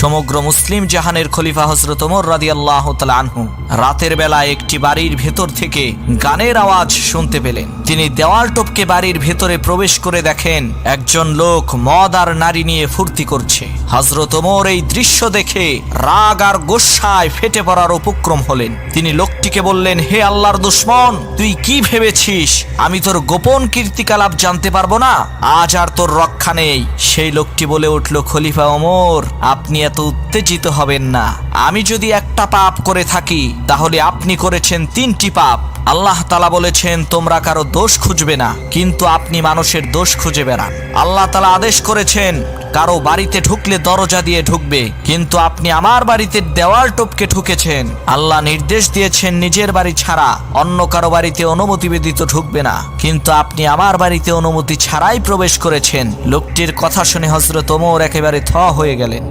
সমগ্র মুসলিম জাহানের খলিফা হজরত ওমর রাদি আল্লাহ আনহু রাতের বেলা একটি বাড়ির ভেতর থেকে গানের আওয়াজ শুনতে পেলেন। তিনি দেওয়াল টপকে বাড়ির ভেতরে প্রবেশ করে দেখেন, একজন লোক মদ আর নারী নিয়ে ফুর্তি করছে। হজরত ওমর এই দৃশ্য দেখে রাগ আর গোসায় ফেটে পড়ার উপক্রম হলেন। তিনি লোকটিকে বললেন, হে আল্লাহর দুশ্মন, তুই কি ভেবেছিস? আমি তোর গোপন কীর্তিকলাপ জানতে পারব না? আজ আর তোর রক্ষা নেই। সেই লোকটি বলে উঠল, খলিফা ওমর, আপনি এত উত্তেজিত হবেন না। আমি যদি একটা পাপ করে থাকি, তাহলে আপনি করেছেন তিনটি পাপ। আল্লাহ তালা বলেছেন, তোমরা কারও দোষ খুঁজবে না, কিন্তু আপনি মানুষের দোষ খুঁজে বেড়ান। আল্লাহ তালা আদেশ করেছেন কারও বাড়িতে ঢুকলে দরজা দিয়ে ঢুকবে, কিন্তু আপনি আমার বাড়িতে দেওয়াল টোপকে ঢুকেছেন। আল্লাহ নির্দেশ দিয়েছেন নিজের বাড়ি ছাড়া, অন্য কারও বাড়িতে অনুমতি ব্যতীত ঢুকবে না। কিন্তু আপনি আমার বাড়িতে অনুমতি ছাড়াই প্রবেশ করেছেন। লোকটির কথা শুনে হজরত ওমর একেবারে থ হয়ে গেলেন।